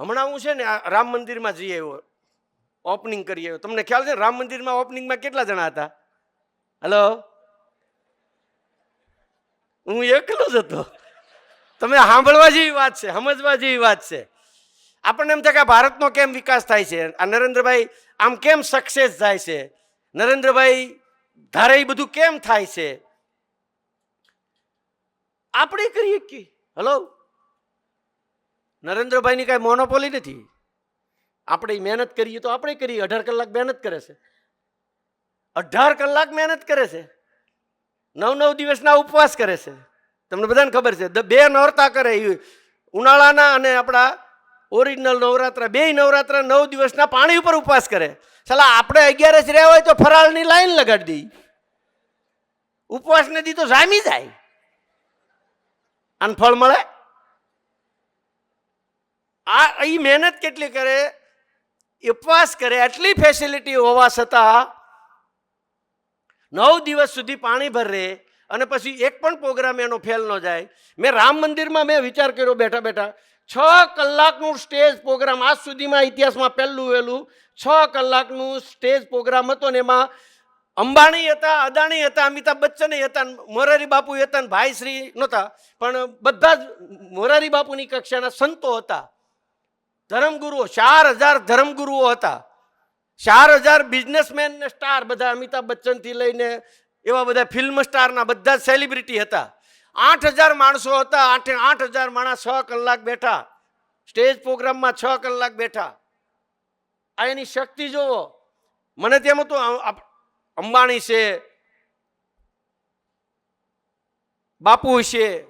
હમણાં હું છે ને રામ મંદિરમાં જઈ આવ્યો. ઓપનિંગ કરી આવ્યો. તમને ખ્યાલ છે રામ મંદિરમાં ઓપનિંગમાં કેટલા જણા હતા? હલો હું એકલો જ હતો. તમે સાંભળવા જેવી વાત છે, સમજવા જેવી વાત છે. આપણને એમ થાય કે ભારતનો કેમ વિકાસ થાય છે? આ નરેન્દ્રભાઈ આમ કેમ સક્સેસ થાય છે? નરેન્દ્રભાઈ, ધારે એ બધું કેમ થાય છે? આપણે કરીએ કે? હલો નરેન્દ્રભાઈની કાંઈ મોનોપોલી નથી. આપણે મહેનત કરીએ તો આપણે કરીએ, અઢાર કલાક મહેનત કરે છે. અઢાર કલાક મહેનત કરે છે. નવ નવ દિવસના ઉપવાસ કરે છે. તમને બધાને ખબર છે, દ- બે નોરતા કરે એ ઉનાળાના અને આપણા ઓરિજિનલ નવરાત્ર, બે નવરાત્ર નવ દિવસના પાણી ઉપર ઉપવાસ કરે. સાલા, આપણે અગિયારસ રહ્યા હોય તો ફરાળની લાઈન લગાડી દઈ ઉપવાસ નથી તો જામી જાય. અને ફળ મળે? આ એ મહેનત કેટલી કરે? ઉપવાસ કરે, આટલી ફેસિલિટી હોવા છતાં નવ દિવસ સુધી પાણી ભરે અને પછી એક પણ પ્રોગ્રામ એનો ફેલ ન જાય. મેં રામ મંદિરમાં મેં વિચાર કર્યો બેઠા બેઠા, છ કલાકનું સ્ટેજ પ્રોગ્રામ આજ સુધીમાં ઇતિહાસમાં પહેલું વહેલું, છ કલાકનું સ્ટેજ પ્રોગ્રામ હતો ને એમાં અંબાણી હતા, અદાણી હતા, અમિતાભ બચ્ચન હતા, મોરારી બાપુ હતા ભાઈશ્રી નહોતા, પણ બધા જ મોરારી બાપુની કક્ષાના સંતો હતા. ધર્મગુરુઓ, ચાર હજાર ધર્મગુરુઓ હતા. ચાર હજાર બિઝનેસમેન ને સ્ટાર બધા અમિતાભ બચ્ચનથી લઈને એવા બધા ફિલ્મ સ્ટારના બધા સેલિબ્રિટી હતા. આઠ હજાર માણસો હતા, આઠે, આઠ હજાર માણસ છ કલાક બેઠા. સ્ટેજ પ્રોગ્રામમાં છ કલાક બેઠા. આ એની શક્તિ જોવો. મને તેમ હતું અંબાણી છે, બાપુ છે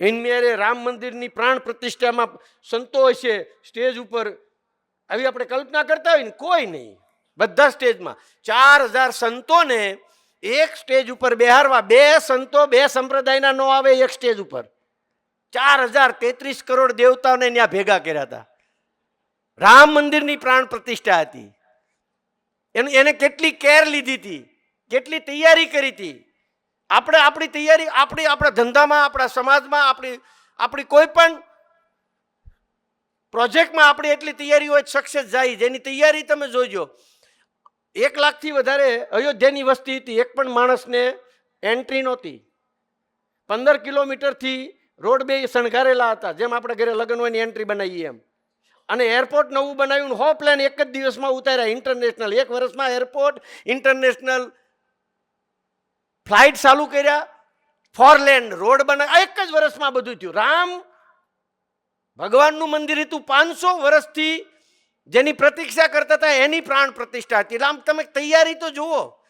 ઇન્મેરે રામ મંદિરની પ્રાણ પ્રતિષ્ઠામાં સંતો હશે, સ્ટેજ ઉપર. આવી આપણે કલ્પના કરતા હોય ને, કોઈ નહીં. બધા સ્ટેજમાં. ચાર હજાર સંતોને એક સ્ટેજ ઉપર બેહારવા, બે સંતો, બે સંપ્રદાયના નો આવે એક સ્ટેજ ઉપર. ચાર હજાર તેત્રીસ કરોડ દેવતાઓને ત્યાં ભેગા કર્યા હતા. રામ મંદિરની પ્રાણ પ્રતિષ્ઠા હતી. એને કેટલી કેર લીધી હતી, કેટલી તૈયારી કરી હતી. આપણે આપણી તૈયારી, આપણી, આપણા ધંધામાં, આપણા સમાજમાં, આપણી આપણી કોઈ પણ પ્રોજેક્ટમાં આપણી એટલી તૈયારી હોય સક્સેસ જાય. જેની તૈયારી તમે જોજો. એક લાખથી વધારે અયોધ્યાની વસ્તી હતી. એક પણ માણસને એન્ટ્રી નહોતી. પંદર કિલોમીટરથી રોડ બે શણગારેલા હતા. જેમ આપણે ઘરે લગ્ન હોય એન્ટ્રી બનાવીએ એમ. અને એરપોર્ટ નવું બનાવ્યું હો પ્લાન એક જ દિવસમાં ઉતાર્યા. ઇન્ટરનેશનલ એક વર્ષમાં એરપોર્ટ ઇન્ટરનેશનલ ફ્લાઇટ ચાલુ કર્યા ફોરલેન્ડ રોડ બનાવ્યા એક જ વર્ષમાં બધું થયું. રામ, ભગવાનનું મંદિર હતું પાંચસો વર્ષથી જેની પ્રતીક્ષા કરતા હતા એની પ્રાણ પ્રતિષ્ઠા હતી. રામ, તમે તૈયારી તો જુઓ.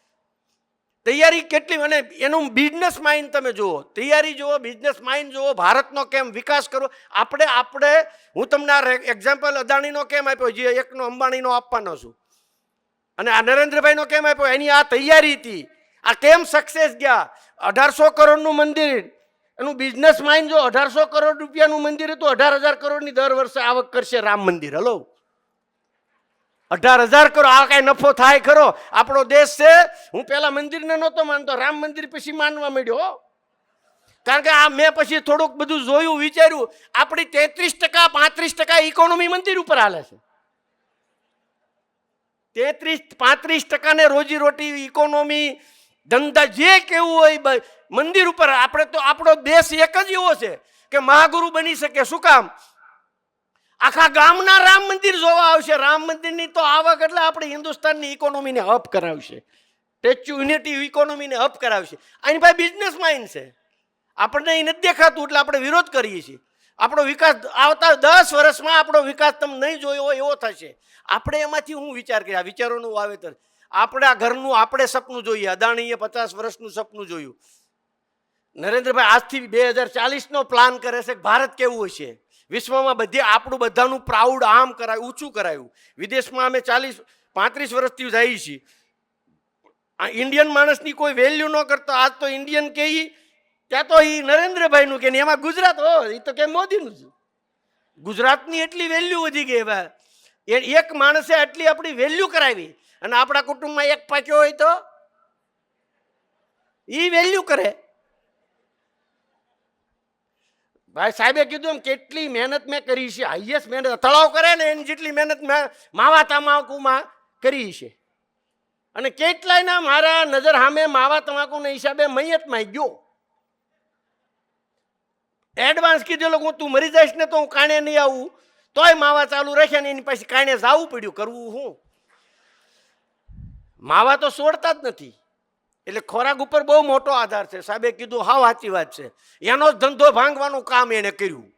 તૈયારી કેટલી, અને એનું બિઝનેસ માઇન્ડ તમે જુઓ. તૈયારી જુઓ બિઝનેસ માઇન્ડ જુઓ, ભારતનો કેમ વિકાસ કરવો? આપણે આપણે, હું તમને આ એક્ઝામ્પલ અદાણીનો કેમ આપ્યો? જે એકનો અંબાણીનો આપવાનો છું. અને આ નરેન્દ્રભાઈનો કેમ આપ્યો? એની આ તૈયારી હતી. આ કેમ સક્સેસ ગયા? અઢારસો કરોડનું મંદિર. એનું બિઝનેસ માઇન્ડ જો અઢારસો કરોડ રૂપિયાનું મંદિર હતું, અઢાર હજાર કરોડની દર વર્ષે આવક કરશે રામ મંદિર. હલો. અઢાર હજાર કરોડ, આ કાંઈ નફો થાય ખરો? આપણો દેશ છે, હું પહેલાં મંદિરને નહોતો માનતો, રામ મંદિર પછી માનવા માંડ્યો. કારણ કે આ મેં પછી થોડુંક બધું જોયું, વિચાર્યું, આપણી તેત્રીસ ટકા, પાંત્રીસ ટકા ઇકોનોમી મંદિર ઉપર હાલે છે. તેત્રીસ પાંત્રીસ ટકાને રોજીરોટી ઇકોનોમી ધંધા જે કેવું હોય મંદિર ઉપર આપણે તો આપણો દેશ એક જ એવો છે કે મહાગુરુ બની શકે. શું કામ? આખા ગામના રામ મંદિર જોવા આવશે. રામ મંદિરની તો આવક એટલે આપણે હિન્દુસ્તાનની ઇકોનોમીને અપ કરાવશે. સ્ટેચ્યુ યુનિટી ઇકોનોમીને અપ કરાવશે. આની ભાઈ બિઝનેસ માઇન્ડ છે. આપણને એ નથી દેખાતું એટલે આપણે વિરોધ કરીએ છીએ. આપણો વિકાસ આવતા દસ વર્ષમાં આપણો વિકાસ તમે નહીં જોયો હોય એવો થશે. આપણે એમાંથી હું વિચાર કર્યા? વિચારોનું વાવેતર. આપણે ઘરનું આપણે સપનું જોઈએ. અદાણીએ પચાસ વર્ષનું સપનું જોયું. નરેન્દ્રભાઈ આજથી બે હજાર ચાલીસનો પ્લાન કરે છે ભારત કેવું હશે વિશ્વમાં બધે આપણું બધાનું પ્રાઉડ આમ કરાયું, ઊંચું કરાયું. વિદેશમાં અમે ચાલીસ, પાંત્રીસ વર્ષથી જઈએ છીએ. આ ઇન્ડિયન માણસની કોઈ વેલ્યુ ન કરતો, આજ તો ઇન્ડિયન કે ત્યાં તો એ નરેન્દ્રભાઈનું કે એમાં ગુજરાત હો એ તો કે મોદીનું છે ગુજરાતની એટલી વેલ્યુ વધી ગઈ હવે. એક માણસે આટલી આપણી વેલ્યુ કરાવી. અને આપણા કુટુંબમાં એક પાક્યો હોય તો એ વેલ્યુ કરે. ભાઈ સાહેબે કીધું એમ, કેટલી મહેનત મેં કરી છે હાઈએસ્ટ મહેનત, તળાવ કરે ને એની જેટલી મહેનત મેં માવા તમાકુમાં કરી છે. અને કેટલાયના મારા નજર સામે માવા તમાકુના હિસાબે મૈયતમાં ગયો. એડવાન્સ કીધેલો હું તું મરી જઈશ ને તો હું કાણે નહીં આવું, તોય માવા ચાલુ રાખ્યા ને એની પાસે કાણે જવું પડ્યું, કરવું હું? માવા તો સોડતા જ નથી. એટલે ખોરાક ઉપર બહુ મોટો આધાર છે. સાહેબે કીધું, હા, સાચી વાત છે. એનો જ ધંધો ભાંગવાનું કામ એણે કર્યું.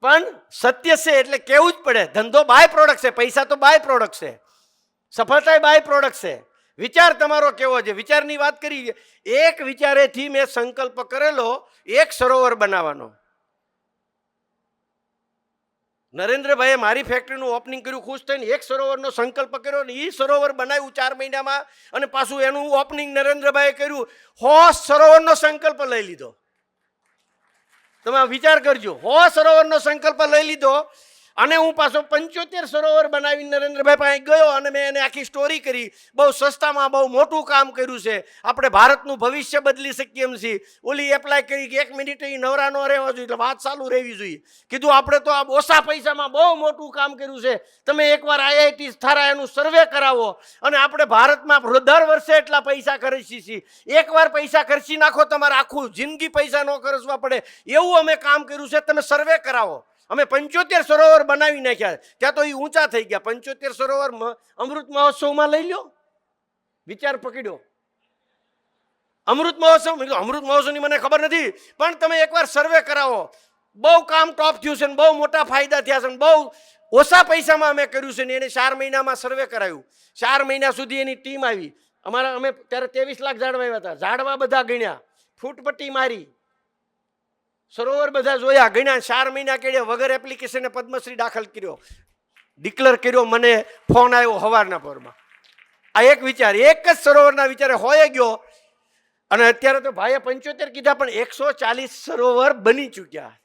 પણ સત્ય છે એટલે કેવું જ પડે. ધંધો બાય પ્રોડક્ટ છે. પૈસા તો બાય પ્રોડક્ટ છે. સફળતા બાય પ્રોડક્ટ છે. વિચાર તમારો કેવો છે? વિચારની વાત કરી. એક વિચારેથી મેં સંકલ્પ કરેલો, એક સરોવર બનાવવાનો. નરેન્દ્રભાઈએ મારી ફેક્ટરીનું ઓપનિંગ કર્યું, ખુશ થઈને એક સરોવરનો સંકલ્પ કર્યો ને એ સરોવર બનાવ્યું ચાર મહિનામાં અને પાછું એનું ઓપનિંગ નરેન્દ્રભાઈએ કર્યું. હો સરોવરનો સંકલ્પ લઈ લીધો. તમે વિચાર કરજો, હો સરોવરનો સંકલ્પ લઈ લીધો અને હું પાછો પંચોતેર સરોવર બનાવી નરેન્દ્રભાઈ પાસે ગયો અને મેં એને આખી સ્ટોરી કરી. બહુ સસ્તામાં બહુ મોટું કામ કર્યું છે. આપણે ભારતનું ભવિષ્ય બદલી શકીએ એમ છીએ. ઓલી એપ્લાય કરી કે એક મિનિટ એ નવરા ન રહેવા જોઈએ, એટલે વાત ચાલુ રહેવી જોઈએ. કીધું, આપણે તો આ ઓછા પૈસામાં બહુ મોટું કામ કર્યું છે. તમે એકવાર આઈઆઈટી થારા એનું સર્વે કરાવો. અને આપણે ભારતમાં દર વર્ષે એટલા પૈસા ખર્ચી છીએ. એકવાર પૈસા ખર્ચી નાખો, તમારે આખું જિંદગી પૈસા ન ખર્ચવા પડે. એવું અમે કામ કર્યું છે. તમે સર્વે કરાવો. અમે પંચોતેર સરોવર બનાવી નાખ્યા ત્યાં તો એ ઊંચા થઈ ગયા. પંચોતેર સરોવર અમૃત મહોત્સવમાં લઈ લ્યો. વિચાર પકડ્યો. અમૃત મહોત્સવ અમૃત મહોત્સવની મને ખબર નથી, પણ તમે એકવાર સર્વે કરાવો. બહુ કામ ટોપ થયું છે ને બહુ મોટા ફાયદા થયા છે ને બહુ ઓછા પૈસામાં અમે કર્યું છે ને એને ચાર મહિનામાં સર્વે કરાયું. ચાર મહિના સુધી એની ટીમ આવી. અમારા અમે ત્યારે ત્રેવીસ લાખ ઝાડવા આવ્યા હતા. ઝાડવા બધા ગણ્યા. ફૂટપટ્ટી મારી. સરોવર બધા જોયા, ગણ્યા, ચાર મહિના કેળ્યા વગર એપ્લિકેશને પદ્મશ્રી દાખલ કર્યો. ડિક્લેર કર્યો, મને ફોન આવ્યો હવારના પરમાં. આ એક વિચાર, એક જ સરોવરના વિચારે હોય ગયો. અને અત્યારે તો ભાઈએ પંચોતેર કીધા, પણ એકસો ચાલીસ સરોવર બની ચૂક્યા.